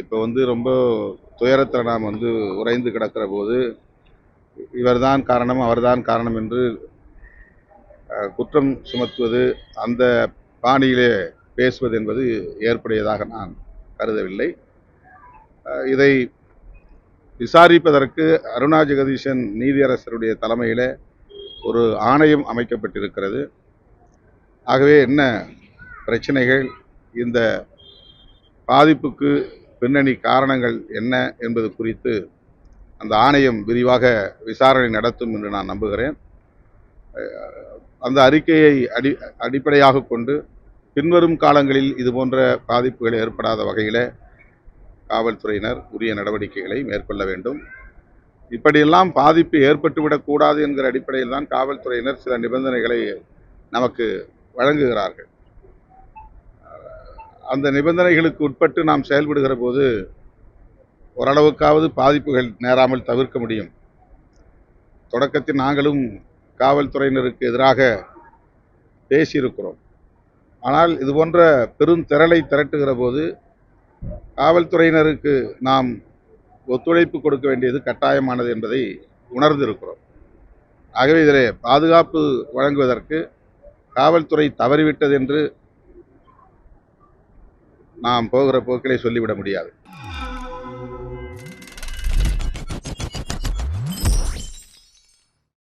இப்போ வந்து ரொம்ப துயரத்தில் நாம் வந்து உறைந்து கிடக்கிற போது இவர்தான் காரணம் அவர்தான் காரணம் என்று குற்றம் சுமத்துவது அந்த பாணியிலே பேசுவது என்பது ஏற்புடையதாக நான் கருதவில்லை. இதை விசாரிப்பதற்கு அருணா ஜெகதீசன் நீதியரசருடைய தலைமையில் ஒரு ஆணையம் அமைக்கப்பட்டிருக்கிறது. ஆகவே என்ன பிரச்சனைகள்? இந்த பாதிப்புக்கு பின்னணி காரணங்கள் என்ன என்பது குறித்து அந்த ஆணையம் விரிவாக விசாரணை நடத்தும் என்று நான் நம்புகிறேன். அந்த அறிக்கையை அடி அடிப்படையாக கொண்டு பின்வரும் காலங்களில் இதுபோன்ற பாதிப்புகள் ஏற்படாத வகையில் காவல்துறையினர் உரிய நடவடிக்கைகளை மேற்கொள்ள வேண்டும். இப்படியெல்லாம் பாதிப்பு ஏற்பட்டுவிடக்கூடாது என்கிற அடிப்படையில் தான் காவல்துறையினர் சில நிபந்தனைகளை நமக்கு வழங்குகிறார்கள். அந்த நிபந்தனைகளுக்கு உட்பட்டு நாம் செயல்படுகிற போது ஓரளவுக்காவது பாதிப்புகள் நேராமல் தவிர்க்க முடியும். தொடக்கத்தில் நாங்களும் காவல்துறையினருக்கு எதிராக பேசியிருக்கிறோம். ஆனால் இது போன்ற பெரும் திரளை திரட்டுகிற போது காவல்துறையினருக்கு நாம் ஒத்துழைப்பு கொடுக்க வேண்டியது கட்டாயமானது என்பதை உணர்ந்திருக்கிறோம். ஆகவே இதில் பாதுகாப்பு வழங்குவதற்கு காவல்துறை தவறிவிட்டது என்று நாம் போகிற போக்கிலே சொல்லிவிட முடியாது.